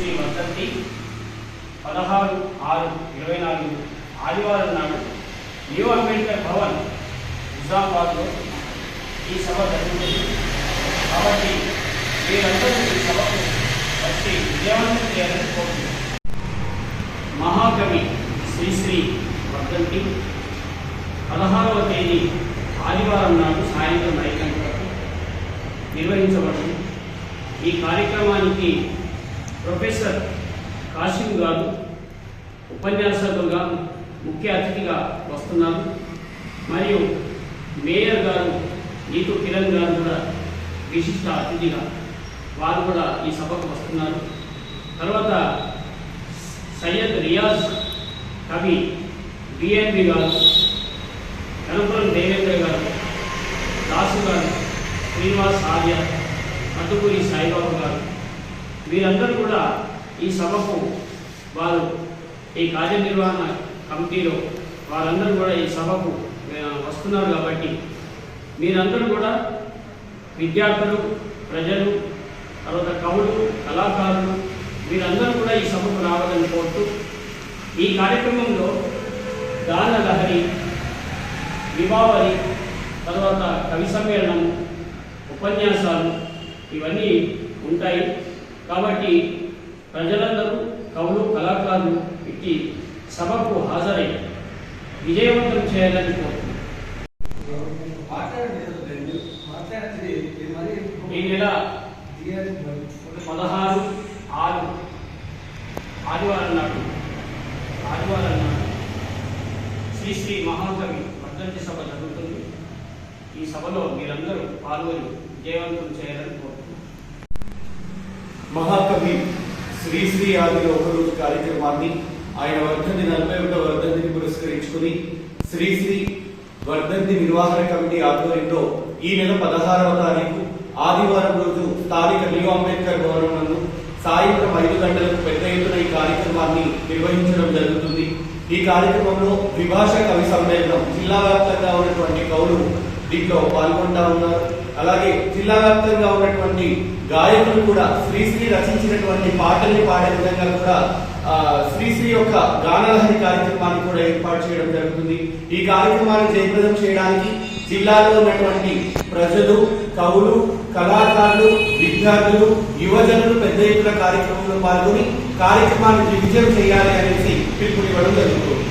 శ్రీ వర్ధంతి పదహారు ఆరు ఇరవై నాలుగు ఆదివారం నాడు న్యూ అంబేద్కర్ భవన్ నిజామాబాద్లో ఈ సభ జరుగుతుంది. కాబట్టి మీరందరూ ఈ సభకు వచ్చి విజయవంతం చేయాలని కోరుతున్నాను మహాకవి శ్రీశ్రీ వర్ధంతి పదహారవ తేదీ ఆదివారం నాడు సాయంత్రం ఐదు గంటలకు నిర్వహించబడింది ఈ కార్యక్రమానికి ప్రొఫెసర్ కాశీం గారు ఉపన్యాసకులుగా ముఖ్య అతిథిగా వస్తున్నారు. మరియు మేయర్ గారు నీతు కిరణ్ గారు కూడా విశిష్ట అతిథిగా వారు కూడా ఈ సభకు వస్తున్నారు. తర్వాత సయ్యద్ రియాజ్ కవి బిఎన్బి గారు కనపురం దేవేంద్ర గారు దాసు గారు శ్రీనివాస్ ఆర్య అడ్డుకూరి సాయిబాబు గారు వీరందరూ కూడా ఈ సభకు వారు ఈ కార్యనిర్వహణ కమిటీలో వారందరూ కూడా ఈ సభకు వస్తున్నారు కాబట్టి మీరందరూ కూడా విద్యార్థులు ప్రజలు తర్వాత కవులు కళాకారులు వీరందరూ కూడా ఈ సభకు రావాలని కోరుతూ ఈ కార్యక్రమంలో గాన లహరి దీపావళి తర్వాత కవి సమ్మేళనం ఉపన్యాసాలు ఇవన్నీ ఉంటాయి. కాబట్టి ప్రజలందరూ కవులు కళాకారులు ఇట్టి సభకు హాజరై విజయవంతం చేయాలని కోరుతున్నాను ఈ నెల పదహారు ఆరు ఆదివారం నాడు ఆదివారం నాడు శ్రీ శ్రీ మహాకవి వర్ధంతి సభ జరుగుతుంది. ఈ సభలో మీరందరూ పాల్గొని విజయవంతం చేయాలని కోరుతున్నాను శ్రీశ్రీ ఆది ఒకరోజు కార్యక్రమాన్ని ఆయన వర్ధంతి నలభై ఒకటో వర్ధంతిని పురస్కరించుకుని శ్రీశ్రీ వర్ధంతి నిర్వహణ కమిటీ ఆధ్వర్యంలో ఈ నెల పదహారవ తారీఖు ఆదివారం రోజు స్థానిక న్యూ అంబేద్కర్ భవనం నందు సాయంత్రం ఐదు గంటలకు పెద్ద ఎత్తున ఈ కార్యక్రమాన్ని నిర్వహించడం జరుగుతుంది. ఈ కార్యక్రమంలో విభాష కవి సమ్మేళనం జిల్లా వ్యాప్తంగా ఉన్నటువంటి కవులు దీంట్లో పాల్గొంటా ఉన్నారు. అలాగే జిల్లా వ్యాప్తంగా ఉన్నటువంటి గాయకులు కూడా శ్రీశ్రీ రచించినటువంటి పాటల్ని పాడే విధంగా కూడా శ్రీశ్రీ యొక్క గానలహరి కార్యక్రమాన్ని కూడా ఏర్పాటు చేయడం జరుగుతుంది. ఈ కార్యక్రమాన్ని జయప్రదం చేయడానికి జిల్లాలో ఉన్నటువంటి ప్రజలు కవులు కళాకారులు విద్యార్థులు యువజనులు పెద్ద ఎత్తున కార్యక్రమంలో పాల్గొని కార్యక్రమాన్ని విజయం చేయాలి అనేసి పిలుపునివ్వడం జరుగుతుంది.